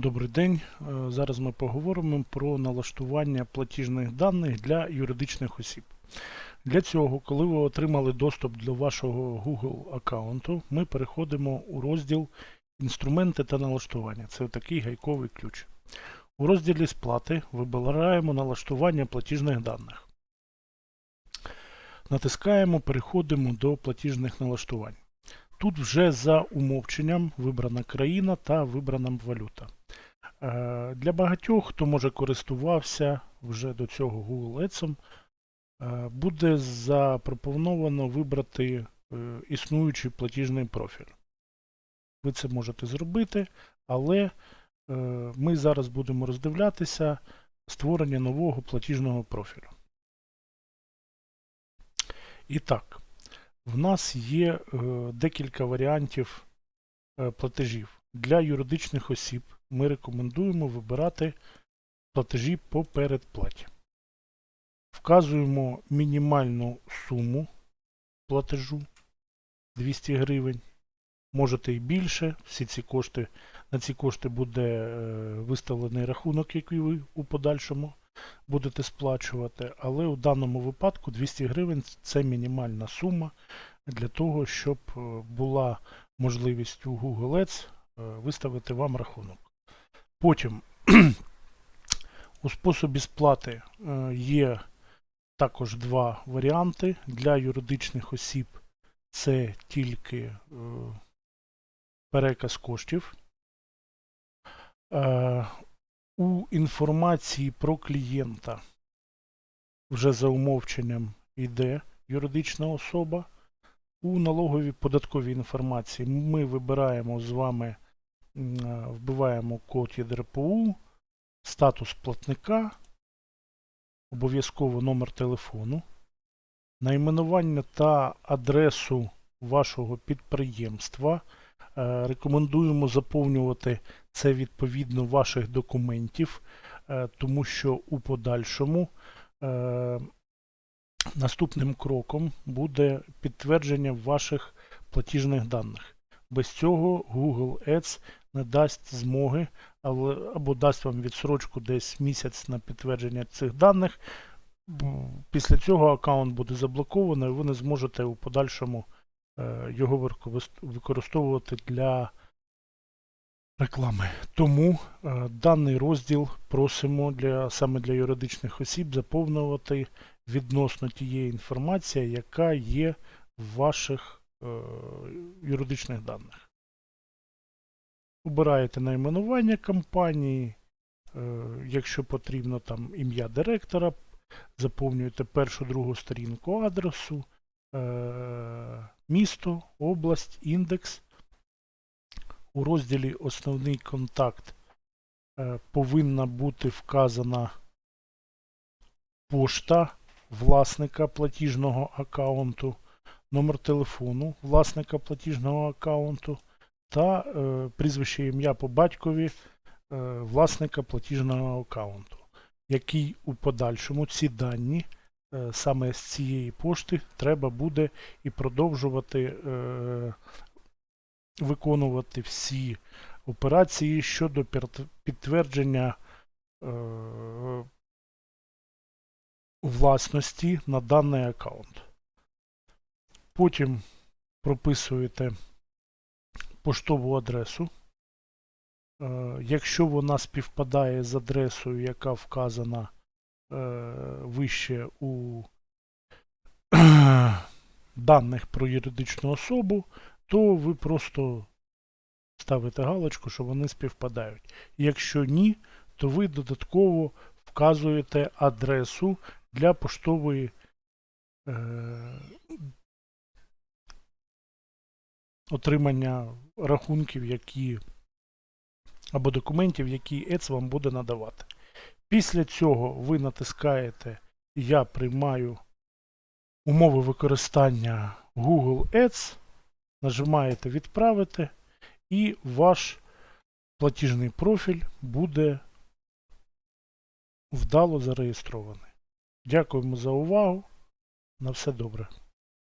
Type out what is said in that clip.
Добрий день. Е, Зараз ми поговоримо про налаштування платіжних даних для юридичних осіб. Для цього, коли ви отримали доступ до вашого Google аккаунту, ми переходимо у розділ Інструменти та налаштування. Це такий гайковий ключ. У розділі Сплати вибираємо налаштування платіжних даних. Натискаємо Переходимо до платіжних налаштувань. Тут вже за умовченням вибрана країна та вибрана валюта. Е, Для багатьох, хто може користувався вже до цього Google Ads, е, буде запропоновано вибрати е, існуючий платіжний профіль. Ви це можете зробити, але ми зараз будемо роздивлятися створення нового платіжного профілю. І так, в нас є декілька варіантів платежів. Для юридичних осіб ми рекомендуємо вибирати платежі по передплаті. Вказуємо мінімальну суму платежу 200 гривень. Можете і більше. Всі ці кошти, на ці кошти буде е, виставлений рахунок, який ви у подальшому будете сплачувати. Але у даному випадку 200 гривень це мінімальна сума для того, щоб е, була можливість у Google Ads е, виставити вам рахунок. Потім у способі сплати е, є також два варіанти. Для юридичних осіб це тільки е, переказ коштів. Е, У інформації про клієнта вже за умовченням йде юридична особа. У налоговій податковій інформації ми вибираємо з вами, вбиваємо код ЄДРПУ, статус платника, обов'язково номер телефону, найменування та адресу вашого підприємства. Е, Рекомендуємо заповнювати це відповідно ваших документів, е, тому що у подальшому е, наступним кроком буде підтвердження ваших платіжних даних. Без цього Google Ads не дасть змоги або дасть вам відсрочку десь місяць на підтвердження цих даних. Після цього аккаунт буде заблокований, і ви не зможете у подальшому е, його використовувати для реклами. Тому е, даний розділ просимо для, саме для юридичних осіб заповнювати відносно тієї інформації, яка є в ваших юридичних даних. Обираєте найменування компанії, е, якщо потрібно там ім'я директора, заповнюєте першу другу сторінку адресу, е, місто, область, індекс. У розділі Основний контакт е, повинна бути вказана пошта власника платіжного аккаунту, номер телефону власника платіжного аккаунту та е, прізвище ім'я по батькові е, власника платіжного аккаунту, який у подальшому ці дані е, саме з цієї пошти треба буде і продовжувати е, виконувати всі операції щодо підтвердження е, власності на даний аккаунт. Потім прописуєте поштову адресу. Е, Якщо вона співпадає з адресою, яка вказана е, вище у даних про юридичну особу, то ви просто ставите галочку, що вони співпадають. Якщо ні, то ви додатково вказуєте адресу для поштової отримання рахунків, які або документів, які ЕЦ вам буде надавати. Після цього ви натискаєте Я приймаю умови використання Google Ads, нажимаєте Відправити, і ваш платіжний профіль буде вдало зареєстрований. Дякуємо за увагу. На все добре.